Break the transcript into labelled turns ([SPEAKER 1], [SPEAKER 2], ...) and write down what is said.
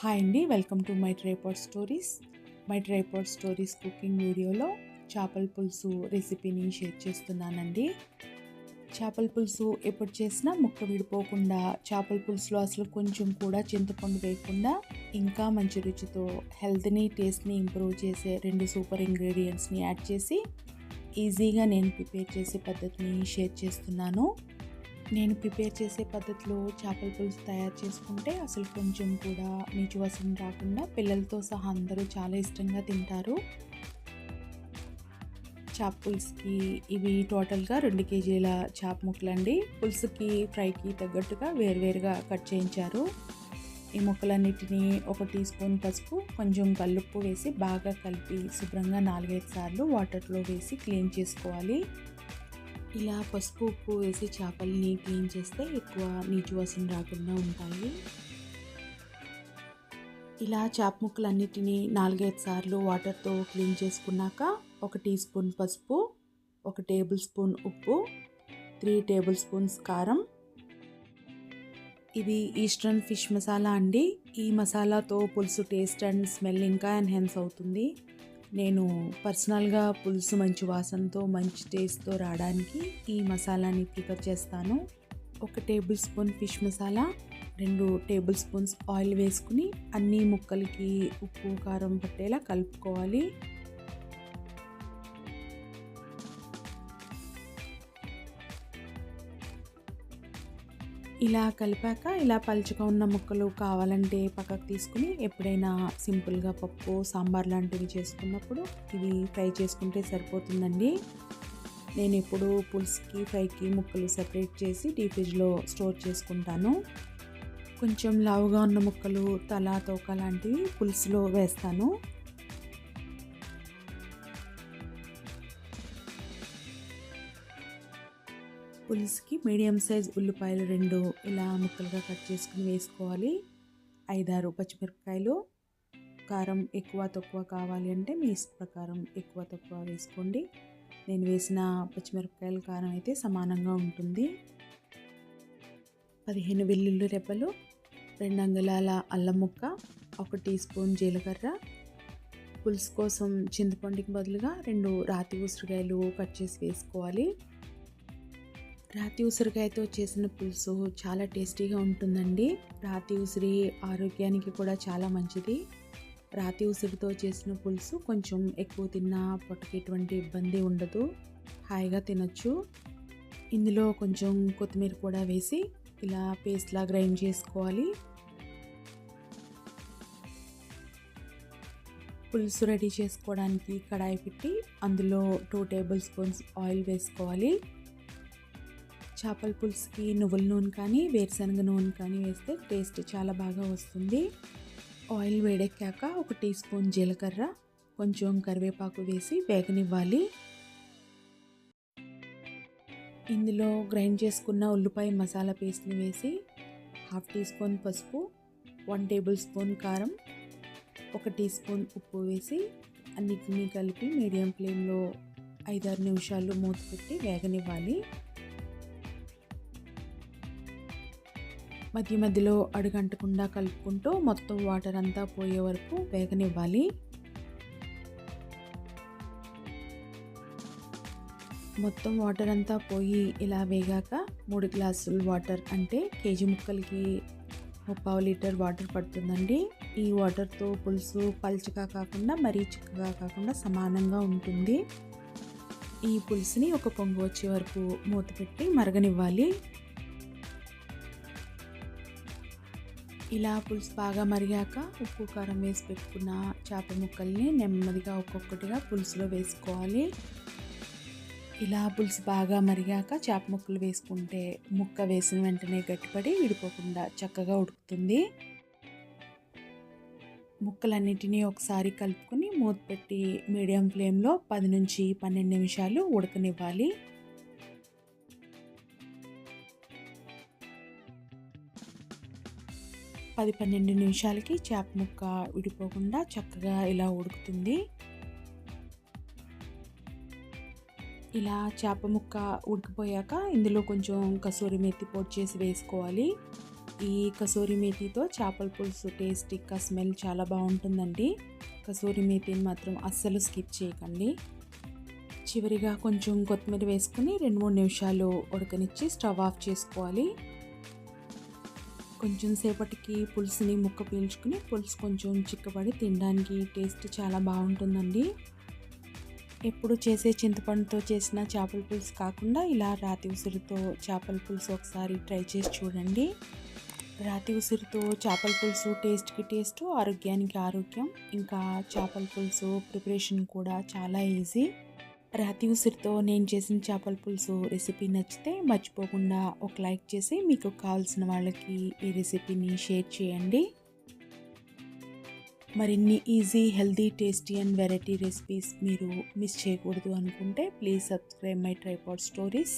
[SPEAKER 1] Hi అండి welcome to my tripod stories. My tripod stories cooking వీడియోలో చేపల పులుసు రెసిపీని షేర్ చేస్తున్నానండి. చేపల పులుసు ఎప్పుడు చేసినా ముక్క విడిపోకుండా చేపల పులుసులో అసలు కొంచెం కూడా చింతపండు వేయకుండా ఇంకా మంచి రుచితో హెల్త్ని టేస్ట్ని ఇంప్రూవ్ చేసే రెండు సూపర్ ఇంగ్రీడియంట్స్ని యాడ్ చేసి ఈజీగా నేను ప్రిపేర్ చేసే పద్ధతిని షేర్ చేస్తున్నాను. నేను ప్రిపేర్ చేసే పద్ధతిలో చేపల పులుసు తయారు చేసుకుంటే అసలు కొంచెం కూడా నీచు వాసన రాకుండా పిల్లలతో సహా అందరూ చాలా ఇష్టంగా తింటారు. చేప పులుసుకి ఇవి టోటల్గా రెండు కేజీల చేప ముక్కలండి. పులుసుకి ఫ్రైకి తగ్గట్టుగా వేరువేరుగా కట్ చేయించారు. ఈ ముక్కలన్నిటినీ ఒక టీ స్పూన్ పసుపు కొంచెం కల్లుప్పు వేసి బాగా కలిపి శుభ్రంగా నాలుగైదు సార్లు వాటర్లో వేసి క్లీన్ చేసుకోవాలి. ఇలా పసుపు ఉప్పు వేసి చేపల్ని క్లీన్ చేస్తే ఎక్కువ నీచు వాసన రాకుండా ఉంటాయి. ఇలా చేప ముక్కలన్నిటినీ నాలుగైదు సార్లు వాటర్తో క్లీన్ చేసుకున్నాక ఒక టీ స్పూన్ పసుపు ఒక టేబుల్ స్పూన్ ఉప్పు త్రీ టేబుల్ స్పూన్స్ కారం. ఇది ఈస్టర్న్ ఫిష్ మసాలా అండి. ఈ మసాలాతో పులుసు టేస్ట్ అండ్ స్మెల్ ఇంకా ఎన్హెన్స్ అవుతుంది. నేను పర్సనల్గా పులుసు మంచి వాసనతో మంచి టేస్ట్తో రావడానికి ఈ మసాలాని ప్రిపేర్ చేస్తాను. ఒక టేబుల్ స్పూన్ ఫిష్ మసాలా రెండు టేబుల్ స్పూన్స్ ఆయిల్ వేసుకుని అన్ని ముక్కలకి ఉప్పు కారం పట్టేలా కలుపుకోవాలి. ఇలా కలిపాక ఇలా పలుచగా ఉన్న ముక్కలు కావాలంటే పక్కకు తీసుకుని ఎప్పుడైనా సింపుల్గా పప్పు సాంబార్ లాంటివి చేసుకున్నప్పుడు ఇవి ఫ్రై చేసుకుంటే సరిపోతుందండి. నేను ఎప్పుడు పులుసుకి ఫ్రైకి ముక్కలు సెపరేట్ చేసి డీ ఫ్రిడ్జ్లో స్టోర్ చేసుకుంటాను. కొంచెం లావుగా ఉన్న ముక్కలు తల తోక లాంటివి పులుసులో వేస్తాను. పులుసుకి మీడియం సైజ్ ఉల్లిపాయలు రెండు ఇలా ముక్కలుగా కట్ చేసుకుని వేసుకోవాలి. ఐదారు పచ్చిమిరపకాయలు. కారం ఎక్కువ తక్కువ కావాలి అంటే మీ ఇష్ట ప్రకారం ఎక్కువ తక్కువ వేసుకోండి. నేను వేసిన పచ్చిమిరపకాయల కారం అయితే సమానంగా ఉంటుంది. పదిహేను వెల్లుల్లి రెబ్బలు రెండు అంగుళాల అల్లం ముక్క ఒక టీ స్పూన్ జీలకర్ర. పులుసు కోసం చింతపండుకి బదులుగా రెండు రాతి ఉసిరికాయలు కట్ చేసి వేసుకోవాలి. రాతి ఉసిరికాయతో చేసిన పులుసు చాలా టేస్టీగా ఉంటుందండి. రాతి ఉసిరి ఆరోగ్యానికి కూడా చాలా మంచిది. రాతి ఉసిరితో చేసిన పులుసు కొంచెం ఎక్కువ తిన్నా పొట్టకి ఎటువంటి ఇబ్బంది ఉండదు. హాయిగా తినచ్చు. ఇందులో కొంచెం కొత్తిమీర కూడా వేసి ఇలా పేస్ట్లా గ్రైండ్ చేసుకోవాలి. పులుసు రెడీ చేసుకోవడానికి కడాయి పెట్టి అందులో టూ టేబుల్ స్పూన్స్ ఆయిల్ వేసుకోవాలి. చేపల పులుసుకి నువ్వుల నూనె కానీ వేరుశనగ నూనె కానీ వేస్తే టేస్ట్ చాలా బాగా వస్తుంది. ఆయిల్ వేడెక్కాక ఒక టీ స్పూన్ జీలకర్ర కొంచెం కరివేపాకు వేసి వేగనివ్వాలి. ఇందులో గ్రైండ్ చేసుకున్న ఉల్లిపాయ మసాలా పేస్ట్ని వేసి హాఫ్ టీ స్పూన్ పసుపు వన్ టేబుల్ స్పూన్ కారం ఒక టీ స్పూన్ ఉప్పు వేసి అన్నిటినీ కలిపి మీడియం ఫ్లేమ్లో ఐదారు నిమిషాలు మూత పెట్టి వేగనివ్వాలి. మధ్య మధ్యలో అడుగంటకుండా కలుపుకుంటూ మొత్తం వాటర్ అంతా పోయే వరకు వేగనివ్వాలి. మొత్తం వాటర్ అంతా పోయి ఇలా వేగాక మూడు గ్లాసులు వాటర్ అంటే కేజీ ముక్కలకి ముప్పావు లీటర్ వాటర్ పడుతుందండి. ఈ వాటర్తో పులుసు పల్చగా కాకుండా మరీ చిక్కగా కాకుండా సమానంగా ఉంటుంది. ఈ పులుసుని ఒక పొంగు వచ్చే వరకు మూత పెట్టి మరగనివ్వాలి. ఇలా పులుసు బాగా మరిగాక ఉప్పు కారం వేసి పెట్టుకున్న చేప ముక్కల్ని నెమ్మదిగా ఒక్కొక్కటిగా పులుసులో వేసుకోవాలి. ఇలా పులుసు బాగా మరిగాక చేప ముక్కలు వేసుకుంటే ముక్క వేసిన వెంటనే గట్టిపడి విడిపోకుండా చక్కగా ఉడుకుతుంది. ముక్కలన్నిటినీ ఒకసారి కలుపుకొని మూత పెట్టి మీడియం ఫ్లేమ్లో పది నుంచి పన్నెండు నిమిషాలు ఉడకనివ్వాలి. పది పన్నెండు నిమిషాలకి చేప ముక్క విడిపోకుండా చక్కగా ఇలా ఉడుకుతుంది. ఇలా చేప ముక్క ఉడికిపోయాక ఇందులో కొంచెం కసూరి మెత్తి పొడి చేసి వేసుకోవాలి. ఈ కసూరి మేతితో చేపల పులుసు టేస్ట్ ఇంకా స్మెల్ చాలా బాగుంటుందండి. కసూరి మేతిని మాత్రం అస్సలు స్కిప్ చేయకండి. చివరిగా కొంచెం కొత్తిమీర వేసుకుని రెండు మూడు నిమిషాలు ఉడకనిచ్చి స్టవ్ ఆఫ్ చేసుకోవాలి. కొంచెం సేపటికి పులుసుని ముక్క పీల్చుకుని పులుసు కొంచెం చిక్కబడి తినడానికి టేస్ట్ చాలా బాగుంటుందండి. ఎప్పుడు చేసే చింతపండుతో చేసిన చేపల పులుసు కాకుండా ఇలా రాతి ఉసురుతో చేపల పులుసు ఒకసారి ట్రై చేసి చూడండి. రాతి ఉసురుతో చేపల పులుసు టేస్ట్కి టేస్ట్ ఆరోగ్యానికి ఆరోగ్యం ఇంకా చేపల పులుసు ప్రిపరేషన్ కూడా చాలా ఈజీ. రాతి ఉసిరితో నేను చేసిన చేపల పులుసు రెసిపీ నచ్చితే మర్చిపోకుండా ఒక లైక్ చేసి మీకు కావాల్సిన వాళ్ళకి ఈ రెసిపీని షేర్ చేయండి. మరిన్ని easy healthy tasty and variety recipes మీరు మిస్ చేయకూడదు అనుకుంటే please subscribe my tripod stories